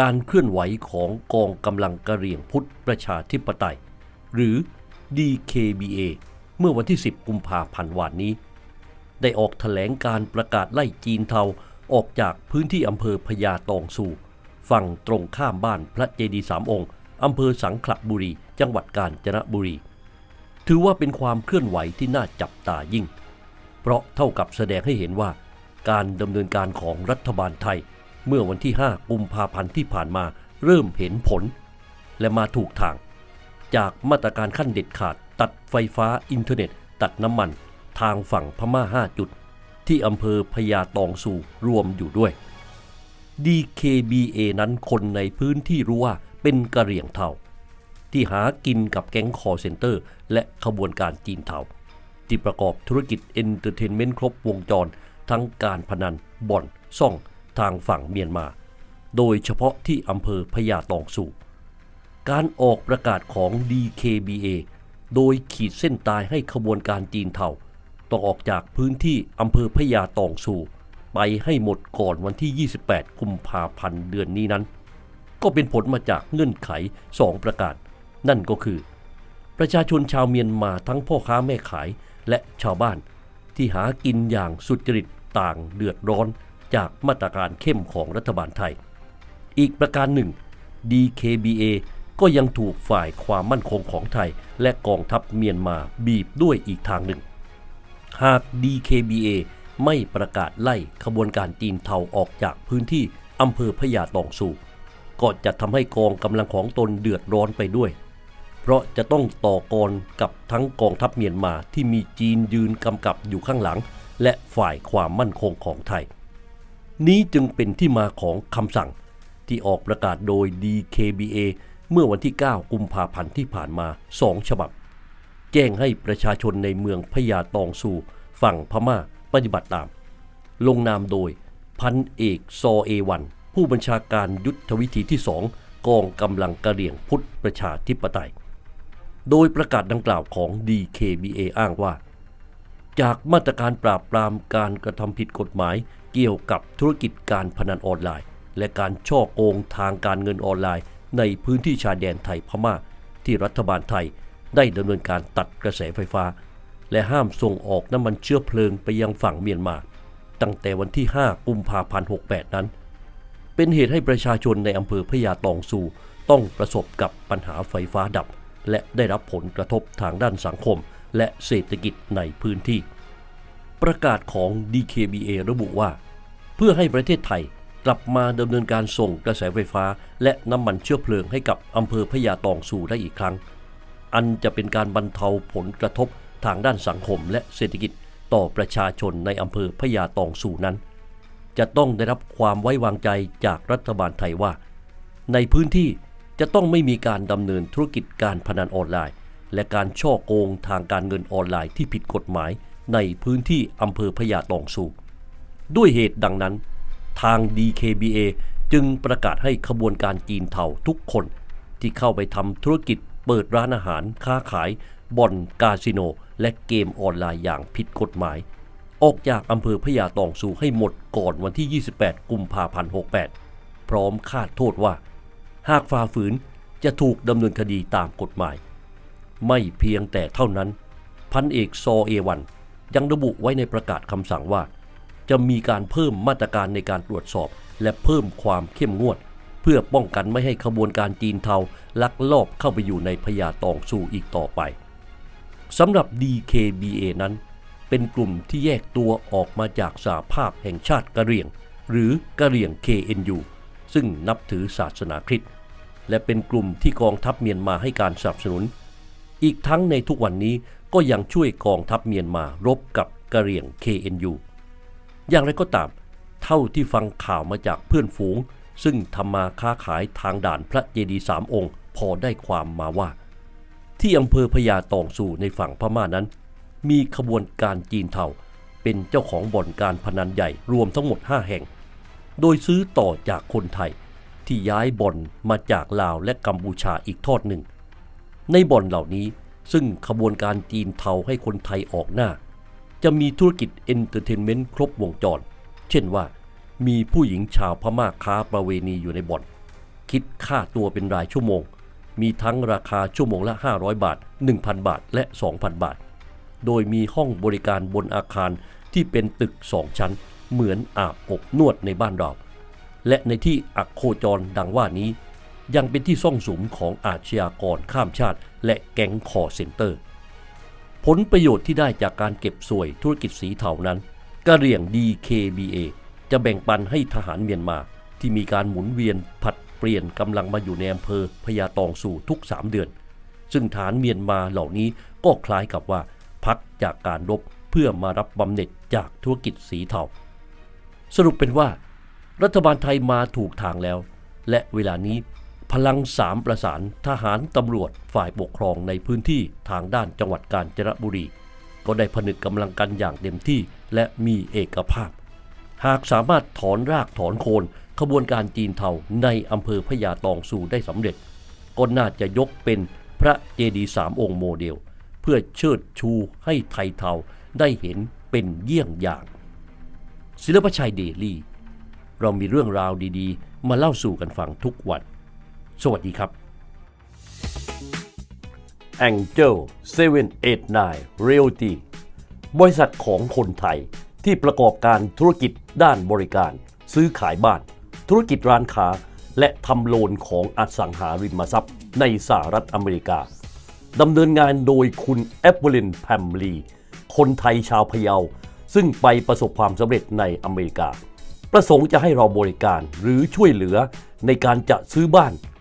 การเคลื่อนไหวของกองกำลังกะเหรี่ยงพุทธประชาธิปไตย หรือ DKBA เมื่อวันที่ 10 กุมภาพันธ์วานนี้ ได้ออกแถลงการประกาศไล่จีนเทาออกจากพื้นที่อำเภอพญาตองสู่ฝั่งตรงข้ามบ้านพระเจดีย์สามองค์อำเภอสังขละบุรี จังหวัดกาญจนบุรี ถือว่าเป็นความเคลื่อนไหวที่น่าจับตายิ่ง เพราะเท่ากับแสดงให้เห็นว่า การดำเนินการของรัฐบาลไทย เมื่อวันที่ 5 กุมภาพันธ์ที่ผ่านมาเริ่มเห็นผล และมาถูกทาง จากมาตรการขั้นเด็ดขาด ตัดไฟฟ้าอินเทอร์เน็ต ตัดน้ำมัน ทางฝั่งพม่า 5 จุด ที่อำเภอพญาตองสูรวมอยู่ด้วย DKBA นั้นคนในพื้นที่รู้ว่าเป็นกะเหรี่ยงเทาที่หากินกับแก๊งคอเซ็นเตอร์ และขบวนการจีนเทาที่ประกอบธุรกิจเอนเตอร์เทนเมนต์ครบวงจร ทั้งการพนันบ่อน ซ่อง ทางฝั่งเมียนมา โดยเฉพาะที่อำเภอพญาตองสูการออกประกาศของ DKBA โดยขีดเส้นตายให้ขบวนการจีนเทาต้องออกจากพื้นที่อำเภอพญาตองสูไปให้หมดก่อนวันที่ 28 กุมภาพันธ์เดือนนี้นั้น ก็เป็นผลมาจากเงื่อนไข 2 ประการนั่นก็คือ ประชาชนชาวเมียนมาทั้งพ่อค้าแม่ขายและชาวบ้านที่หากินอย่างสุจริตต่างเดือดร้อน จากมาตรการเข้มของรัฐบาลไทย อีกประการหนึ่ง DKBA ก็ยังถูกฝ่ายความมั่นคงของไทย และกองทัพเมียนมาบีบด้วยอีกทางหนึ่ง หาก DKBA ไม่ประกาศไล่ขบวนการจีนเทาออกจากพื้นที่อำเภอพญาตองสูก็จะทำให้กองกำลังของตนเดือดร้อนไปด้วย เพราะจะต้องต่อกรกับทั้งกองทัพเมียนมาที่มีจีนยืนกำกับอยู่ข้างหลัง และฝ่ายความมั่นคงของไทย นี้จึงเป็นที่มาของคำสั่ง ที่ออกประกาศโดย DKBA เมื่อวันที่ 9 กุมภาพันธ์ที่ผ่านมา 2 ฉบับ แจ้งให้ประชาชนในเมืองพญาตองสูฝั่งพม่าปฏิบัติตาม ลงนามโดยพันเอกซอเอวัน ผู้บัญชาการยุทธวิธีที่2กองกำลังกระเหรี่ยงพุทธประชาธิปไตย โดยประกาศดังกล่าวของ DKBA อ้างว่า จากมาตรการปราบปรามการกระทำผิดกฎหมาย เกี่ยวกับธุรกิจการพนันออนไลน์ และการช่อโกงทางการเงินออนไลน์ ในพื้นที่ชายแดนไทยพม่า ที่รัฐบาลไทยได้ดำเนินการตัดกระแสไฟฟ้า และห้ามส่งออกน้ำมันเชื้อเพลิงไปยังฝั่งเมียนมา ตั้งแต่วันที่ 5 กุมภาพันธ์ 68 นั้น เป็นเหตุให้ประชาชนในอำเภอพญาตองสูต้องประสบกับปัญหาไฟฟ้าดับ และได้รับผลกระทบทางด้านสังคม และเศรษฐกิจในพื้นที่ ประกาศของ DKBA ระบุว่า เพื่อให้ประเทศไทยกลับมาดำเนินการส่งกระแสไฟฟ้า และน้ำมันเชื้อเพลิงให้กับอำเภอพญาตองสู่ได้อีกครั้ง อันจะเป็นการบรรเทาผลกระทบทางด้านสังคมและเศรษฐกิจต่อประชาชนในอำเภอพญาตองสู่นั้น จะต้องได้รับความไว้วางใจจากรัฐบาลไทยว่า ในพื้นที่จะต้องไม่มีการดำเนินธุรกิจการพนันออนไลน์ และการช่อโกงทางการเงินออนไลน์ที่ผิดกฎหมาย ในพื้นที่อำเภอพญาตองสูด้วยเหตุดังนั้น ทาง DKBA จึงประกาศให้ขบวนการจีนเทาทุกคนที่เข้าไปทำธุรกิจเปิดร้านอาหารค้าขายบ่อนคาสิโน และเกมออนไลน์อย่างผิดกฎหมาย ออกจากอำเภอพญาตองสูให้หมดก่อนวันที่ 28 กุมภาพันธ์ 68 พร้อมคาดโทษว่า หากฝ่าฝืนจะถูกดำเนินคดีตามกฎหมาย ไม่เพียงแต่เท่านั้น พันเอกซอเอวัน ยังระบุไว้ในประกาศคำสั่งว่า จะมีการเพิ่มมาตรการในการตรวจสอบ และเพิ่มความเข้มงวด เพื่อป้องกันไม่ให้ขบวนการจีนเทาลักลอบเข้าไปอยู่ในพญาตองสูอีกต่อไปสำหรับ DKBA นั้น เป็นกลุ่มที่แยกตัวออกมาจากสหภาพแห่งชาติกะเหรี่ยง หรือกะเหรี่ยง KNU ซึ่งนับถือศาสนาคริสต์และเป็นกลุ่มที่กองทัพเมียนมาให้การสนับสนุน อีกทั้งในทุกวันนี้ ก็ยังช่วยกองทัพเมียนมารบกับกะเหรี่ยง KNU อย่างไรก็ตาม เท่าที่ฟังข่าวมาจากเพื่อนฝูง ซึ่งทำมาค้าขายทางด่านพระเจดีย์สามองค์ พอได้ความมาว่า ที่อำเภอพญาตองสู่ในฝั่งพม่านั้น มีขบวนการจีนเทาเป็นเจ้าของบ่อนการพนันใหญ่รวมทั้งหมด 5 แห่ง โดยซื้อต่อจากคนไทยที่ย้ายบ่อนมาจากลาวและกัมพูชาอีกทอดหนึ่ง ในบ่อนเหล่านี้ ซึ่งขบวนการจีนเทาให้คนไทยออกหน้า จะมีธุรกิจเอนเตอร์เทนเมนต์ครบวงจร เช่นว่า มีผู้หญิงชาวพม่าค้าประเวณีอยู่ในบ่อน คิดค่าตัวเป็นรายชั่วโมง มีทั้งราคาชั่วโมงละ 500 บาท 1,000 บาท และ 2,000 บาท โดยมีห้องบริการบนอาคารที่เป็นตึกสองชั้น เหมือนอาบอบนวดในบ้านเรา และในที่อักโคจรดังว่านี้ ยังเป็นที่ซ่องสุมของอาชญากรข้ามชาติ และแก๊งคอร์เซนเตอร์ ผลประโยชน์ที่ได้จากการเก็บสวยธุรกิจสีเทานั้นกะเรี่ยง DKBA จะแบ่งปันให้ทหารเมียนมาที่มีการหมุนเวียนผัดเปลี่ยนกำลังมาอยู่ในอำเภอพญาตองสู่ทุก 3 เดือน ซึ่งฐานเมียนมาเหล่านี้ก็คล้ายกับว่า พักจากการรบเพื่อมารับบำเหน็จจากธุรกิจสีเทาสรุปเป็นว่า รัฐบาลไทยมาถูกทางแล้ว และเวลานี้ พลังสามประสานทหารตำรวจฝ่ายปกครองในพื้นที่ทางด้านจังหวัดกาญจนบุรี ก็ได้ผนึกกำลังกันอย่างเต็มที่และมีเอกภาพ หากสามารถถอนรากถอนโคนขบวนการจีนเทาในอำเภอพญาตองสู่ได้สำเร็จ ก็น่าจะยกเป็นพระเจดีย์สามองค์โมเดล เพื่อเชิดชูให้ไทยเทาได้เห็นเป็นเยี่ยงอย่าง ศิลปชัยเดลี่ เรามีเรื่องราวดีๆ มาเล่าสู่กันฟังทุกวัน สวัสดีครับ Angel 789 Realty บริษัทของคนไทยที่ประกอบการธุรกิจด้านบริการ ซื้อขายบ้าน ธุรกิจร้านค้า และทำโลนของอสังหาริมทรัพย์ ในสหรัฐอเมริกาดำเนินงานโดยคุณแอปเปิลินแพมลี คนไทยชาวพะเยา ซึ่งไปประสบความสำเร็จในอเมริกา ประสงค์จะให้เราบริการหรือช่วยเหลือในการจะซื้อบ้าน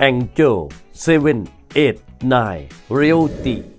Angel 789 Realty